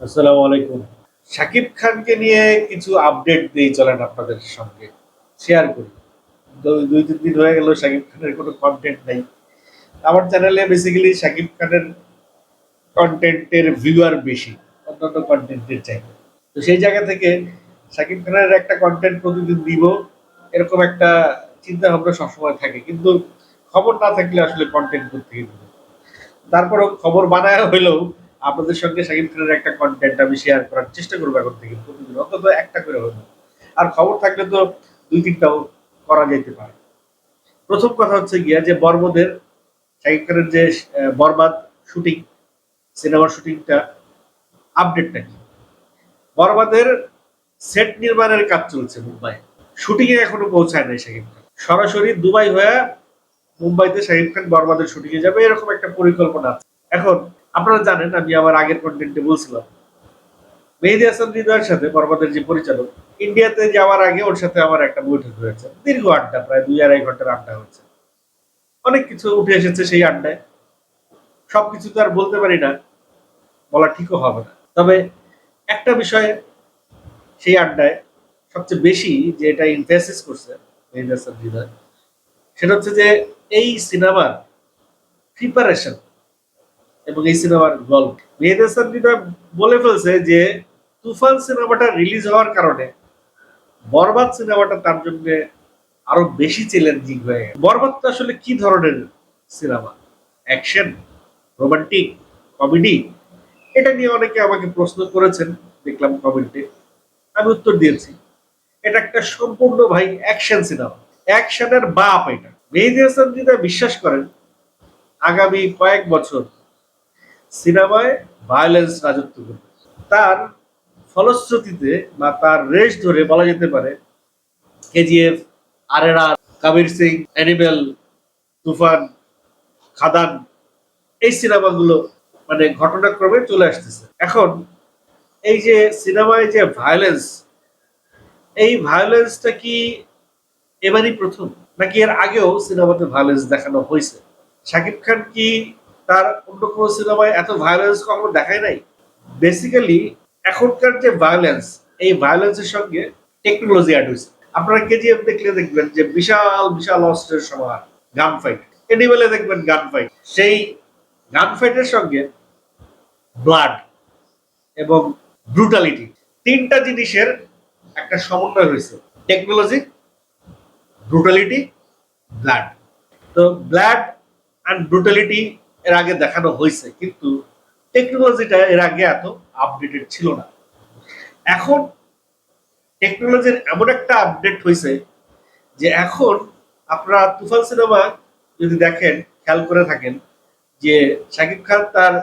আসসালামু আলাইকুম। শাকিব খানকে নিয়ে কিছু আপডেট দিয়ে চলেন আপনাদের সঙ্গে। শেয়ার করি। দুই, তিন দিন হয়ে গেল শাকিব খানের কোনো কন্টেন্ট নেই। আমার চ্যানেলে বেসিক্যালি শাকিব খানের কন্টেন্টের ভিউয়ার বেশি, অন্যান্য কন্টেন্টের চাইতে। তো সেই জায়গা থেকে শাকিব খানের একটা কন্টেন্ট প্রতিদিন দিব, এরকম একটা চিন্তা ভাবনা সবসময় থাকে। কিন্তু খবর না থাকলে আসলে কন্টেন্ট করতে তারপরও খবর বানায় হইলেও আপনাদের সঙ্গে শাকিব খানের একটা কন্টেন্ট আমি শেয়ার করার চেষ্টা করব এখন থেকে প্রতিদিন, অন্তত একটা করে হলো আর খবর থাকলে তো দুই তিনটাও করা যেতে পারে। প্রথম কথা হচ্ছে গিয়া যে বর্মদের, শাকিব খানের যে বরবাদ শুটিং সিনেমার শুটিংটা আপডেটটা কি? বরবাদের সেট নির্মাণের কাজ চলছে মুম্বাই শুটিং এ এখনও পৌঁছায় নাই শাকিব খান। সরাসরি দুবাই হয়ে মুম্বাইতে শাকিব খান বরবাদের শুটিং এ যাবে, এরকম একটা পরিকল্পনা আছে। এখন আপনারা জানেন, আমি আমার আগের কন্টেন্টে বলছিলাম। মেহেদি হাসান হৃদয়ের সাথে পর্বতের যে পরিচালক ইন্ডিয়াতে যাওয়ার আগে ওর সাথে আমার একটা বৈঠক হয়েছে। দীর্ঘ আড্ডা, প্রায় দুই আড়াই ঘণ্টার আড্ডা হয়েছে। অনেক কিছু উঠে এসেছে সেই আড্ডায়। সবকিছু তো আর বলতে পারি না, বলা ঠিকও হবে না। তবে একটা বিষয়ে সেই আড্ডায় সবচেয়ে বেশি যে এটা ইনফেসিস করছে মেহেদি হাসান হৃদয়, সেটা হচ্ছে যে এই সিনেমার প্রিপারেশন এবং এই সিনেমার গল্প। মেহেদি হাসান হৃদয় বলে ফেলছে যে, তুফান সিনেমাটা রিলিজ হওয়ার কারণে বরবাদ সিনেমাটা তার জন্য আরও বেশি চ্যালেঞ্জিং হয়ে গেছে। বরবাদ তো আসলে কি ধরনের সিনেমা? অ্যাকশন রোমান্টিক কমেডি এটা নিয়ে অনেকে আমাকে প্রশ্ন করেছেন, দেখলাম কমেন্টে আমি উত্তর দিয়েছি, এটা একটা সম্পূর্ণ ভাই অ্যাকশন সিনেমা। অ্যাকশনের বাপ এটা। মেহেদি হাসান হৃদয় বিশ্বাস করেন, আগামী কয়েক বছর সিনেমায় ভায়োলেন্স রাজত্ব করবে তার ফলশ্রুতিতে বা তার রেশ ধরে বলা যেতে পারে কেজিএফ আর এর আর কাবির সিং অ্যানিমেল তুফান, খাদান, এই সিনেমাগুলো মানে ঘটনাক্রমে চলে আসতেছে। এখন এই যে সিনেমায় যে ভায়োলেন্স এই ভায়োলেন্সটা কি এবারই প্রথম? নাকি এর আগেও সিনেমাতে ভায়োলেন্স দেখানো হয়েছে? শাকিব খান কি তার অন্য কোনো সিনেমায় এত ভায়োলেন্স কখনো দেখায় নাই। বেসিক্যালি এখনকার যে ভায়োলেন্স এই ভায়োলেন্সের সঙ্গে টেকনোলজি অ্যাড হয়েছে। আপনারা কেজিএফ দেখলে দেখবেন যে বিশাল বিশাল অস্ত্রের সমাহার গান ফাইট এনিমেলে দেখবেন গান ফাইট সেই গান ফাইটের সঙ্গে ব্লাড এবং ব্রুটালিটি তিনটা জিনিসের একটা সমন্বয় হয়েছে টেকনোলজি ব্রুটালিটি ব্লাড তো ব্লাড অ্যান্ড ব্রুটালিটি এর আগে দেখানো হয়েছে, কিন্তু টেকনোলজিটা এর আগে এত আপডেটেড ছিল না। এখন টেকনোলজির এমন একটা আপডেট হয়েছে যে এখন আপনারা তুফান সিনেমা যদি দেখেন, খেয়াল করে থাকেন যে শাকিব খান তার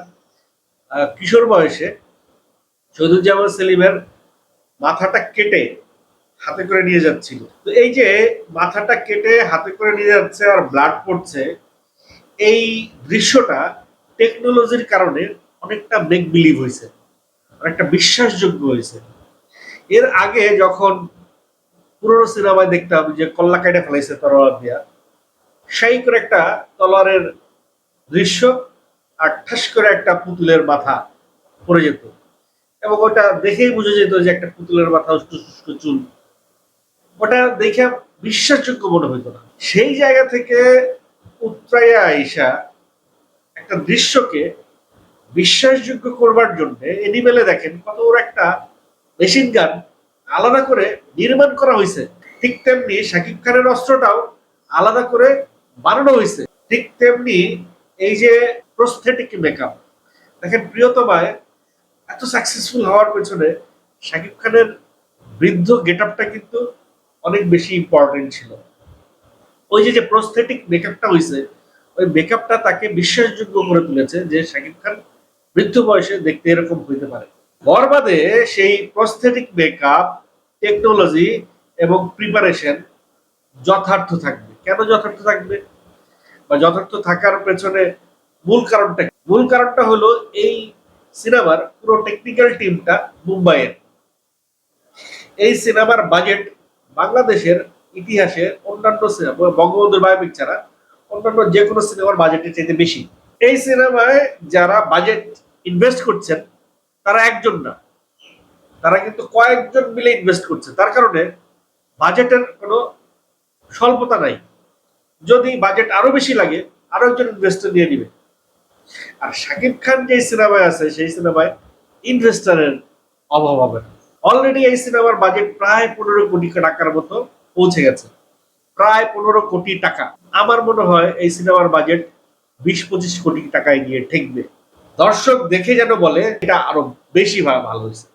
কিশোর বয়সে শহীদুজ্জামান সেলিমের মাথাটা কেটে হাতে করে নিয়ে যাচ্ছিল। তো এই যে মাথাটা কেটে হাতে করে নিয়ে যাচ্ছে আর ব্লাড পড়ছে এই দৃশ্যটা টেকনোলজির কারণে অনেকটা মেক বিলিভ হয়েছে, অনেকটা বিশ্বাসযোগ্য হয়েছে। এর আগে যখন পুরোনো সিনেমায় দেখতাম যে কল্লা কাইটে ফেলাইছে তলোয়ার দিয়া, সেই করে একটা তলোয়ারের দৃশ্য আর ঠাস করে একটা পুতুলের মাথা পড়ে যেত। এবং ওটা দেখেই বুঝে যেত যে একটা পুতুলের মাথা উস্কো চুল। ওটা দেখে বিশ্বাসযোগ্য মনে হইতো না। সেই জায়গা থেকে উত্তরাইয়া আইসা একটা দৃশ্যকে বিশ্বাসযোগ্য করবার জন্য এনিমেলে দেখেন কত বড় একটা মেশিন গান আলাদা করে নির্মাণ করা হয়েছে ঠিক তেমনি শাকিব খানের অস্ত্রটাও আলাদা করে বানানো হয়েছে ঠিক তেমনি এই যে প্রস্থেটিক মেকআপ দেখেন প্রিয়তমায় এত সাকসেসফুল হওয়ার পেছনে শাকিব খানের বৃদ্ধ গেট আপটা কিন্তু অনেক বেশি ইম্পর্টেন্ট ছিল। ওই যে যে প্রস্থেটিক মেকআপটা হয়েছে ওই মেকআপটা তাকে বিশ্বাসযোগ্য করে তুলেছে যে শাকিব খান বৃদ্ধ বয়সে দেখতে এরকম হইতে পারে। বরবাদে সেই প্রস্থেটিক মেকআপ টেকনোলজি এবং প্রিপারেশন যথার্থ থাকবে। কেন যথার্থ থাকবে? বা যথার্থ থাকার পেছনে মূল কারণটা মূল কারণটা হলো এই সিনেমার পুরো টেকনিক্যাল টিমটা মুম্বাইয়ের। এই সিনেমার বাজেট বাংলাদেশের ইতিহাসে অন্যান্য সিনেমা বঙ্গবন্ধুর বায়োপিক ছাড়া অন্যান্য যে কোনো সিনেমার বাজেটের চাইতে বেশি। এই সিনেমায় যারা বাজেট ইনভেস্ট করছেন, তারা একজন না। তারা কিন্তু কয়েকজন মিলে ইনভেস্ট করছে। তার কারণে বাজেটের কোনো স্বল্পতা নাই। যদি বাজেট আরও বেশি লাগে, আরও একজন ইনভেস্টর দিয়ে নিবে। আর শাকিব খান যে সিনেমায় আছে, সেই সিনেমায় ইনভেস্টারের অভাব হবে অলরেডি এই সিনেমার বাজেট প্রায় পনেরো কোটি টাকার মতো পৌঁছে গেছে। প্রায় পনেরো কোটি টাকা। আমার মনে হয় এই সিনেমার বাজেট বিশ পঁচিশ কোটি টাকায় গিয়ে ঠেকবে। দর্শক দেখে যেন বলে, এটা আরও বেশি ভালো হয়েছে।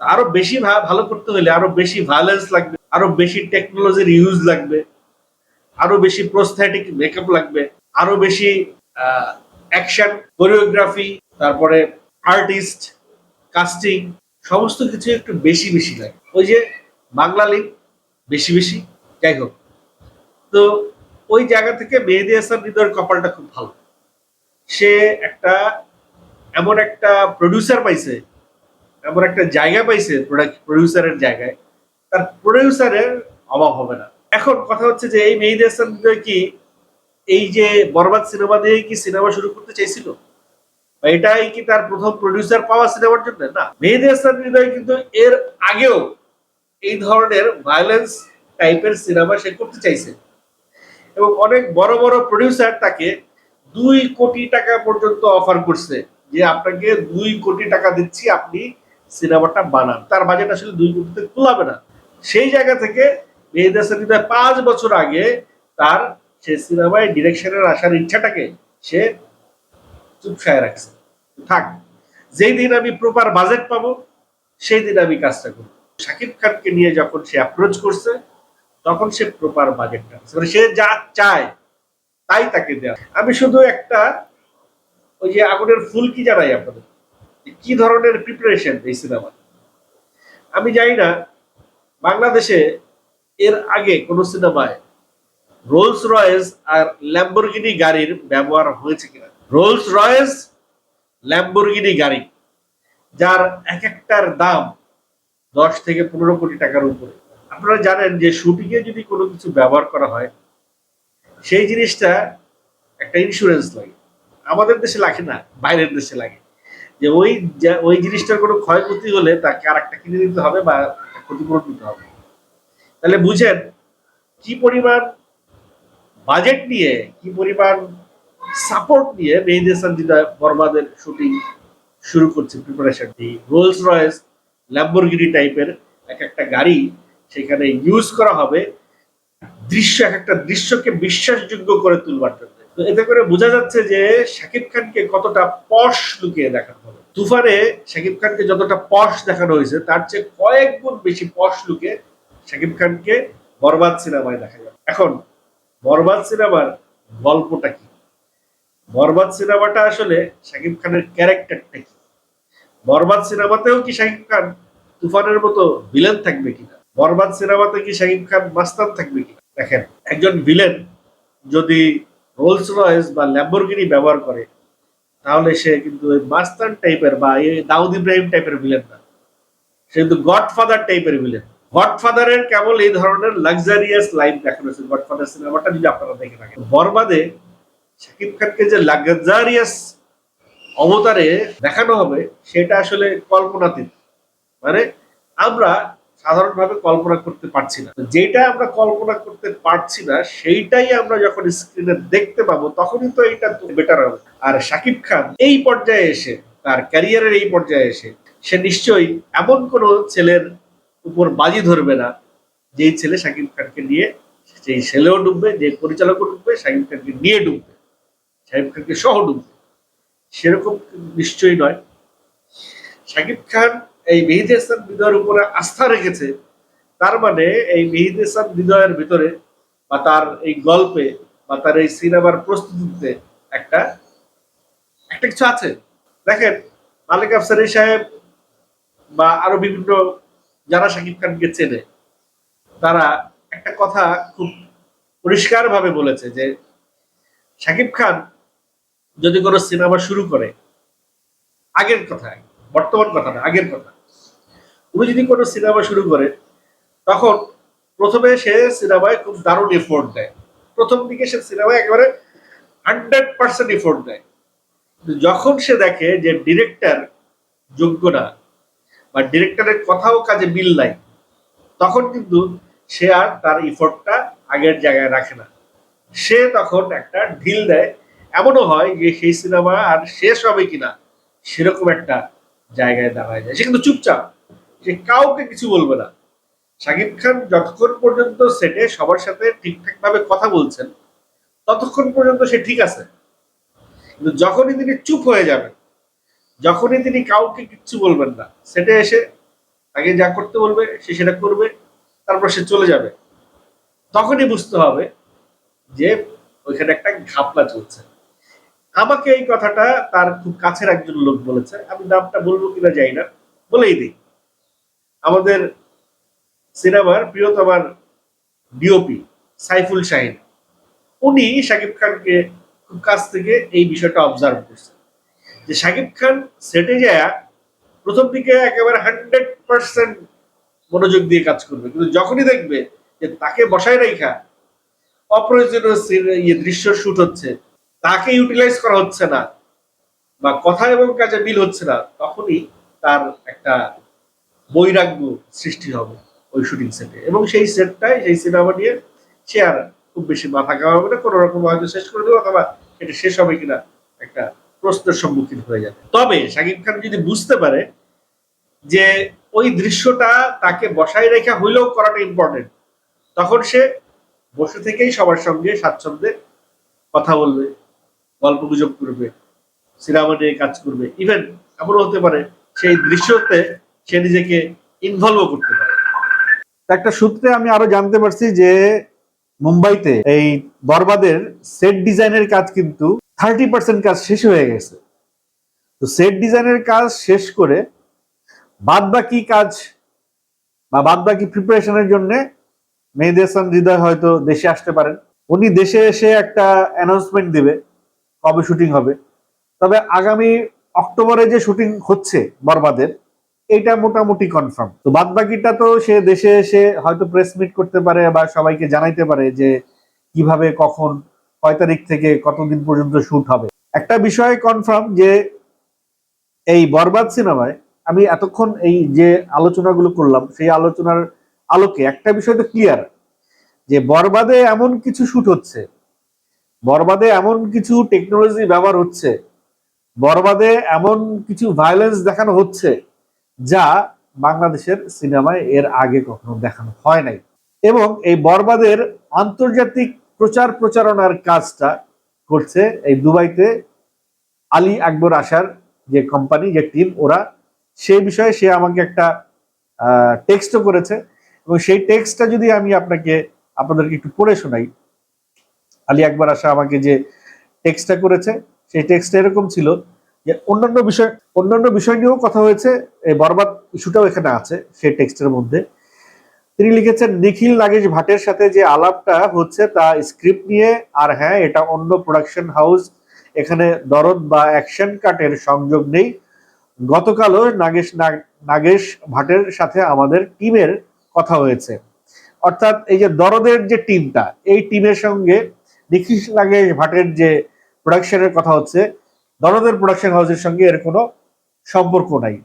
আরও বেশি ভালো করতে হলে আরও বেশি ভায়োলেন্স লাগবে, আরও বেশি টেকনোলজির ইউজ লাগবে, আরও বেশি প্রস্থেটিক মেকআপ লাগবে, আরও বেশি অ্যাকশন কোরিওগ্রাফি তারপরে আর্টিস্ট কাস্টিং সমস্ত কিছু একটু বেশি বেশি লাগে। ওই যে বাংলা লিগ বেশি বেশি। যাই হোক। তো ওই জায়গা থেকে মেহেদি হাসান হৃদয়ের কপালটা খুব ভালো। সে একটা এমন একটা প্রডিউসার পাইছে, এমন একটা জায়গা পাইছে প্রডিউসারের জায়গায়। তার প্রডিউসারের অভাব হবে না। এখন কথা হচ্ছে যে, এই মেহেদি হাসান হৃদয় কি এই যে বরবাদ সিনেমা দিয়ে কি সিনেমা শুরু করতে চাইছিল? এটাই কি তার প্রথম প্রডিউসার পাওয়া সিনেমার জন্য? না। মেহেদি হাসান হৃদয় কিন্তু এর আগেও এই ধরনের ভায়োলেন্স টাইপের সিনেমা সে করতে চাইছে। এবং অনেক বড় বড় প্রডিউসার তাকে দুই কোটি টাকা পর্যন্ত অফার করছে যে, আপনাকে দুই কোটি টাকা দিচ্ছি, আপনি সিনেমাটা বানান। তার বাজেট আসলে দুই কোটিতে কুলাবে না। সেই জায়গা থেকে মেহেদি হাসান হৃদয় পাঁচ বছর আগে তার সে সিনেমায় ডিরেকশনের আসার ইচ্ছাটাকে সে চুপসায় রাখছে। থাক, যেই দিন আমি প্রপার বাজেট পাবো, সেই দিন আমি কাজটা করব। শাকিব খানকে নিয়ে যখন সে অ্যাপ্রোচ করছে, তখন সে প্রপার বাজেটটা মানে সে যা চায়, তাই তাকে দেওয়া আমি শুধু একটা ওই যে আগুনের ফুল কি জানাই আপনাদের? কি ধরনের প্রিপারেশন এই সিনেমা আমি জানি না, বাংলাদেশে এর আগে কোন সিনেমায় রোলস রয়েস আর ল্যাম্বরগিনি গাড়ির ব্যবহার হয়েছে কিনা? রোলস রয়েস ল্যাম্বরগিনি গাড়ি, যার এক একটার দাম দশ থেকে পনেরো কোটি টাকার উপরে। আপনারা জানেন যে শুটিংয়ে যদি কোনো কিছু ব্যবহার করা হয়, সেই জিনিসটা একটা ইন্স্যুরেন্স লাগে। আমাদের দেশে লাগে না, বাইরের দেশে লাগে। যে ওই ওই জিনিসটার কোনো ক্ষয়ক্ষতি হলে তাকে আর একটা কিনে দিতে হবে বা ক্ষতিপূরণ দিতে হবে। তাহলে বুঝেন কি পরিমাণ বাজেট নিয়ে, কি পরিমাণ সাপোর্ট নিয়ে মেহেদি হাসান জিদা বরবাদের শুটিং শুরু করছে প্রিপারেশন রোলস রয়েস ল্যাম্বরগিনি টাইপের এক একটা গাড়ি সেখানে ইউজ করা হবে। দৃশ্য এক একটা দৃশ্যকে বিশ্বাসযোগ্য করে তুলবার জন্য। তো এতে করে বোঝা যাচ্ছে যে শাকিব খানকে কতটা পশ লুকিয়ে দেখানো হবে। তুফানে শাকিব খানকে যতটা পশ দেখানো হয়েছে, তার চেয়ে কয়েক গুণ বেশি পশ লুকে শাকিব খানকে বরবাদ সিনেমায় দেখা যাবে। এখন, বরবাদ সিনেমার গল্পটা কি? বরবাদ সিনেমাটা আসলে শাকিব খানের ক্যারেক্টারটা কি? বরবাদ সিনেমাতেও কি শাকিব খান তুফানের মতো ভিলেন থাকবে কিনা? বরবাদ সিনেমাতে কি শাকিব খান মাস্তান থাকবে কিনা? দেখেন, একজন ভিলেন যদি রোলস রয়েস বা ল্যাম্বরগিনি ব্যবহার করে, তাহলে সে কিন্তু মাস্তান টাইপের বা এই দাউদ ইব্রাহিম টাইপের ভিলেন না। সে কিন্তু গডফাদার টাইপের ভিলেন গডফাদারের কেবল এই ধরনের লাক্সারিয়াস লাইফ দেখানো হয়েছে গডফাদার সিনেমাটা যদি আপনারা দেখে থাকেন। বরবাদে শাকিব খানকে যে লাক্সারিয়াস অবতারে দেখানো হবে, সেটা আসলে কল্পনাতীত। মানে আমরা সাধারণভাবে কল্পনা করতে পারছি না। যেটা আমরা কল্পনা করতে পারছি না, সেইটাই আমরা যখন স্ক্রিনে দেখতে পাবো, তখনই তো এটা বেটার হবে। আর শাকিব খান এই পর্যায়ে এসে, তার ক্যারিয়ারের এই পর্যায়ে এসে, সে নিশ্চয়ই এমন কোনো ছেলের উপর বাজি ধরবে না, যেই ছেলে শাকিব খানকে নিয়ে, যেই ছেলেও ডুববে, যে পরিচালকও ডুববে শাকিব খানকে নিয়ে ডুববে শাকিব খানকে সহ ডুববে। সেরকম নিশ্চয়ই নয়। শাকিব খান এই মেহিদি হাসান হৃদয়ের উপরে আস্থা রেখেছে, তার মানে এই মেহিদি হাসান হৃদয়ের ভিতরে বা তার এই গল্পে বা তার এই সিনেমার প্রস্তুতিতে একটা একটা কিছু আছে। দেখেন, মালিক আফসারি সাহেব বা আরও বিভিন্ন যারা শাকিব খানকে চেনে, তারা একটা কথা খুব পরিষ্কার ভাবে বলেছে যে, শাকিব খান যদি কোনো সিনেমা শুরু করে, আগের কথা বর্তমান কথা না, আগের কথা। উনি যদি কোনো সিনেমা শুরু করে, তখন প্রথমে সে সিনেমায় খুব দারুণ এফোর্ট দেয়। প্রথম দিকে সে সিনেমায় একেবারে হান্ড্রেড পার্সেন্ট এফোর্ট দেয়। যখন সে দেখে যে ডিরেক্টর যোগ্য না, বা ডিরেক্টরের কথাও কাজে মিল নাই, তখন কিন্তু সে আর তার ইফোর্টটা আগের জায়গায় রাখে না। সে তখন একটা ঢিল দেয় এমনও হয় যে সেই সিনেমা আর শেষ হবে কিনা সেরকম একটা জায়গায় দাঁড়ায় যায়। সে কিন্তু চুপচাপ। সে কাউকে কিছু বলবে না। শাকিব খান যতক্ষণ পর্যন্ত সেটে সবার সাথে ঠিকঠাক ভাবে কথা বলছেন, ততক্ষণ পর্যন্ত সে ঠিক আছে। কিন্তু যখনই তিনি চুপ হয়ে যাবেন, যখনই তিনি কাউকে কিচ্ছু বলবেন না, সেটে এসে তাকে যা করতে বলবে, সে সেটা করবে, তারপর সে চলে যাবে। তখনই বুঝতে হবে যে ওইখানে একটা ঘাপলা চলছে। আমাকে এই কথাটা তার খুব কাছের একজন লোক বলেছে। আমি নামটা বলব কিনা যাই না। বলেই দিই। আমাদের সিনেমার প্রিয়তমার ডিওপি সাইফুল শাহিন, উনি শাকিব খানকে খুব কাছ থেকে এই বিষয়টা অবজার্ভ করছে যে শাকিব খান সেটে যায় প্রথম দিকে একেবারে হান্ড্রেড পার্সেন্ট মনোযোগ দিয়ে কাজ করবে। কিন্তু যখনই দেখবে যে তাকে বসায় রাখা অপ্রয়োজনীয় ইয়ে দৃশ্য শুট হচ্ছে তাকে ইউটিলাইজ করা হচ্ছে না বা কথা এবং কাজে মিল হচ্ছে না, তখনই তার একটা বৈরাগ্য সৃষ্টি হবে ওই শুটিং সেটে এবং সেই সেটটাই সেই সিনেমা নিয়ে সে আর খুব বেশি মাথা ঘামাবে না, কোনো রকম হয়তো শেষ করে দেবে অথবা এটা শেষ হবে কিনা একটা প্রশ্নের সম্মুখীন হয়ে যাবে। তবে শাকিব খান যদি বুঝতে পারে যে ওই দৃশ্যটা তাকে বসায় রেখা হইলেও করাটা ইম্পর্টেন্ট তখন সে বসে থেকেই সবার সঙ্গে স্বাচ্ছন্দ্যে কথা বলবে। গল্প গুজব করবে, সিনেমা নিয়ে কাজ করবে ইভেন এমনও হতে পারে সেই দৃশ্যতে সে নিজেকে ইনভলভ করতে পারে। একটা সূত্রে আমি আরও জানতে পারছি যে মুম্বাইতে এই বরবাদের সেট ডিজাইনের কাজ কিন্তু থার্টি পার্সেন্ট কাজ শেষ হয়ে গেছে। তো সেট ডিজাইনের কাজ শেষ করে বাদ বাকি কাজ বা বাদ বাকি প্রিপারেশনের জন্য মেহেদি হাসান হৃদয় হয়তো দেশে আসতে পারেন। উনি দেশে এসে একটা অ্যানাউন্সমেন্ট দিবে। কবে শুটিং হবে? তবে আগামী অক্টোবরে যে শুটিং হচ্ছে বরবাদের এটা মোটামুটি কনফার্ম তো বাদ বাকিটা তো সে দেশে এসে হয়তো প্রেস মিট করতে পারে বা সবাইকে জানাইতে পারে যে কীভাবে, কখন, কয় তারিখ থেকে কতদিন পর্যন্ত শুট হবে। একটা বিষয় কনফার্ম যে এই বরবাদ সিনেমায় আমি এতক্ষণ এই যে আলোচনাগুলো করলাম, সেই আলোচনার আলোকে একটা বিষয় তো ক্লিয়ার যে বরবাদে এমন কিছু শুট হচ্ছে বরবাদে এমন কিছু টেকনোলজি ব্যবহার হচ্ছে। বরবাদে এমন কিছু ভায়োলেন্স দেখানো হচ্ছে, যা বাংলাদেশের সিনেমায় এর আগে কখনো দেখানো হয় নাই। এবং এই বরবাদের আন্তর্জাতিক প্রচার প্রচারণার কাজটা করছে এই দুবাইতে আলী আকবর আসার যে কোম্পানি যে টিম ওরা, সেই বিষয়ে সে আমাকে একটা টেক্সটও করেছে। এবং সেই টেক্সটটা যদি আমি আপনাকে, আপনাদেরকে একটু পড়ে শোনাই আলী আকবর আশা আমাকে যে টেক্সটটা করেছে, সেই টেক্সটটা এরকম ছিল যে অন্যান্য বিষয় অন্যান্য বিষয় নিয়েও কথা হয়েছে, এই বরবাদ ইস্যুটাও এখানে আছে সেই টেক্সটের মধ্যে। তিনি লিখেছেন, নিখিল নাগেশ ভাটের সাথে যে আলাপটা হচ্ছে তা স্ক্রিপ্ট নিয়ে, আর হ্যাঁ এটা অন্য প্রোডাকশন হাউস এখানে দরদ বা অ্যাকশন কাটের সংযোগ নেই। গতকালও নাগেশ নাগ- নাগেশ ভাটের সাথে আমাদের টিমের কথা হয়েছে। অর্থাৎ এই যে দরদের যে টিমটা এই টিমের সঙ্গে নিখিল নাগেশ ভাটের যে প্রোডাকশনের কথা হচ্ছে, দরদের প্রোডাকশন হাউসের সঙ্গে এর কোনো সম্পর্ক নাই।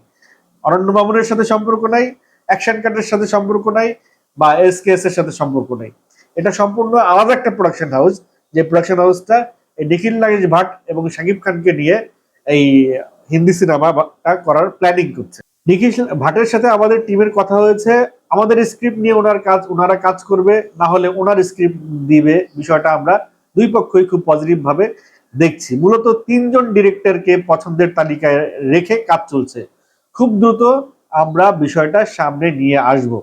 অরণ্য মামুনের সাথে সম্পর্ক নাই অ্যাকশন কাটের সাথে সম্পর্ক নাই, বা এস কে এস এর সাথে সম্পর্ক নাই। এটা সম্পূর্ণ আলাদা একটা প্রোডাকশন হাউস যে প্রোডাকশন হাউসটা এই নিখিল নাগেশ ভাট এবং শাকিব খানকে নিয়ে এই হিন্দি সিনেমাটা করার প্ল্যানিং করছে। নিখিল ভাটের সাথে আমাদের টিমের কথা হয়েছে, আমাদের স্ক্রিপ্ট নিয়ে ওনার কাজ, ওনারা কাজ করবে, না হলে ওনার স্ক্রিপ্ট দিবে, বিষয়টা আমরা দুই পক্ষই খুব পজিটিভ ভাবে দেখছি। মূলত তিনজন ডিরেক্টরকে পছন্দের তালিকায় রেখে কাজ চলছে। খুব দ্রুত আমরা বিষয়টা সামনে নিয়ে আসব।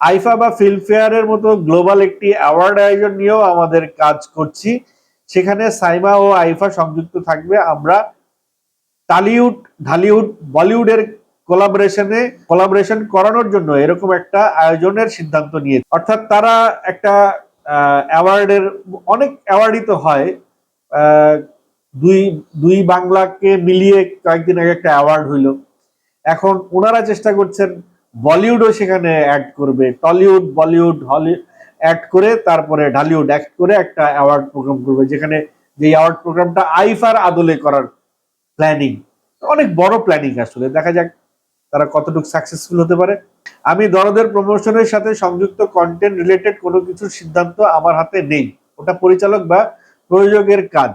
আইফা বা ফিল্মফেয়ারের মতো গ্লোবাল একটি অ্যাওয়ার্ড আয়োজন নিয়েও আমাদের কাজ করছি। সেখানে সাইমা ও আইফা সংযুক্ত থাকবে। আমরা টালিউড, ঢালিউড, বলিউডের কোলাবোরেশনে কোলাবোরেশন করানোর জন্য এরকম একটা আয়োজনের সিদ্ধান্ত নিয়ে অর্থাৎ তারা একটা অ্যাওয়ার্ডের অনেক অ্যাওয়ার্ডই তো হয়। দুই দুই বাংলাকে মিলিয়ে কয়েকদিন আগে একটা অ্যাওয়ার্ড হইল। এখন ওনারা চেষ্টা করছেন বলিউডও সেখানে অ্যাড করবে। টলিউড, বলিউড, হলি অ্যাড করে তারপরে ঢালিউড অ্যাক্ট করে একটা অ্যাওয়ার্ড প্রোগ্রাম করবে, যেখানে যে অ্যাওয়ার্ড প্রোগ্রামটা আইফার আদলে করার প্ল্যানিং অনেক বড় প্ল্যানিং আসলে। দেখা যাক তারা কতটুকু সাকসেসফুল হতে পারে। আমি দরদের প্রমোশনের সাথে সংযুক্ত কন্টেন্ট রিলেটেড কোনো কিছুর সিদ্ধান্ত আমার হাতে নেই। ওটা পরিচালক বা প্রযোজকের কাজ।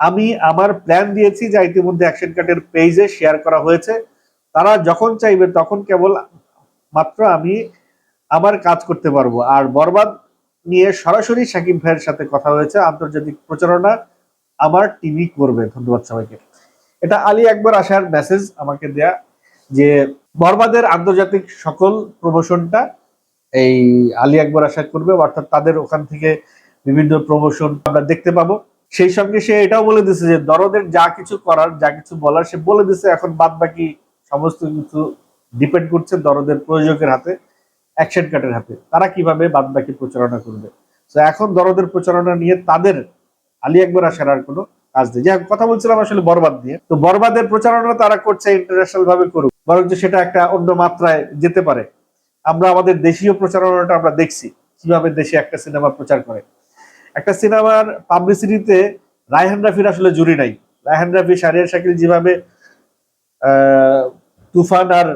আমি আমার প্ল্যান দিয়েছি যা ইতিমধ্যে অ্যাকশন কার্ডের পেজে শেয়ার করা হয়েছে। তারা যখন চাইবে তখন কেবল মাত্র আমি আমার কাজ করতে পারব। আর বরবাদ নিয়ে সরাসরি সাকিব ভাইয়ের সাথে কথা হয়েছে, আন্তর্জাতিক প্রচারণা আমার টিভি করবে। ধন্যবাদ সবাইকে। এটা আলী একবার আসার মেসেজ আমাকে দেয়া যে বরবাদের আন্তর্জাতিক সকল প্রমোশনটা এই আলী একবার আশা করবে, অর্থাৎ তাদের ওখান থেকে বিভিন্ন প্রমোশন আমরা দেখতে পাবো। সেই সঙ্গে সে এটাও বলে দিছে যে, দরদের যা কিছু করার, যা কিছু বলার, সে বলে দিছে, এখন বাদ বাকি সমস্ত কিছু ডিপেন্ড করছে দরদের প্রযোজকের হাতে অ্যাকশন কার্ডের হাতে। তারা কীভাবে বাদ বাকি প্রচারণা করবে? তো এখন দরদের প্রচারণা নিয়ে তাদের আলী একবার আসার আর কোনো কাজ নেই যাই কথা বলছিলাম আসলে বরবাদ নিয়ে। তো বরবাদের প্রচারণা তারা করছে ইন্টারন্যাশনাল ভাবে করুক। বরঞ্চ সেটা একটা অন্য মাত্রায় যেতে পারে। আমরা আমাদের দেশীয় প্রচারণাটা আমরা দেখছি, কীভাবে দেশে একটা সিনেমা প্রচার করে। একটা সিনেমার পাবলিসিটিতে রায়হান রাফির আসলে জুরি নাই। রায়হান রাফি শারিয়ার শাকিল যেভাবে তুফান আর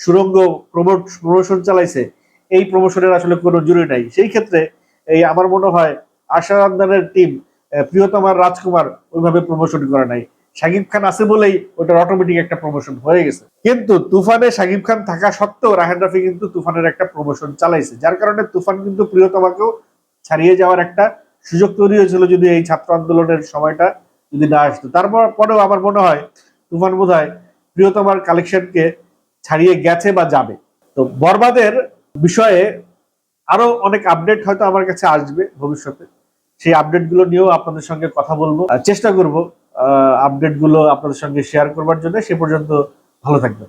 সুরঙ্গ প্রমোট প্রমোশন চালাইছে, এই প্রমোশনের আসলে কোনো জুরি নাই। সেই ক্ষেত্রে এই আমার মনে হয় আশা আন্দানের টিম প্রিয়তমার রাজকুমার ওইভাবে প্রমোশন করে নাই। শাকিব খান আছে বলেই ওটার অটোমেটিক একটা প্রমোশন হয়ে গেছে। কিন্তু তুফানে শাকিব খান থাকা সত্ত্বেও রাহেন রাফি কিন্তু তুফানের একটা প্রমোশন চালাইছে। যার কারণে তুফান কিন্তু প্রিয়তমাকেও ছাড়িয়ে যাওয়ার একটা সুযোগ তৈরি হয়েছিল যদি এই ছাত্র আন্দোলনের সময়টা যদি না আসতো। তারপর পরেও আমার মনে হয় তুফান বোধ হয় প্রিয়তমার কালেকশনকে ছাড়িয়ে গেছে বা যাবে। তো বরবাদের বিষয়ে আরও অনেক আপডেট হয়তো আমার কাছে আসবে ভবিষ্যতে। সেই আপডেটগুলো নিয়েও আপনাদের সঙ্গে কথা বলব। চেষ্টা করব আপডেটগুলো আপনাদের সঙ্গে শেয়ার করবার জন্য। সে পর্যন্ত ভালো থাকবেন।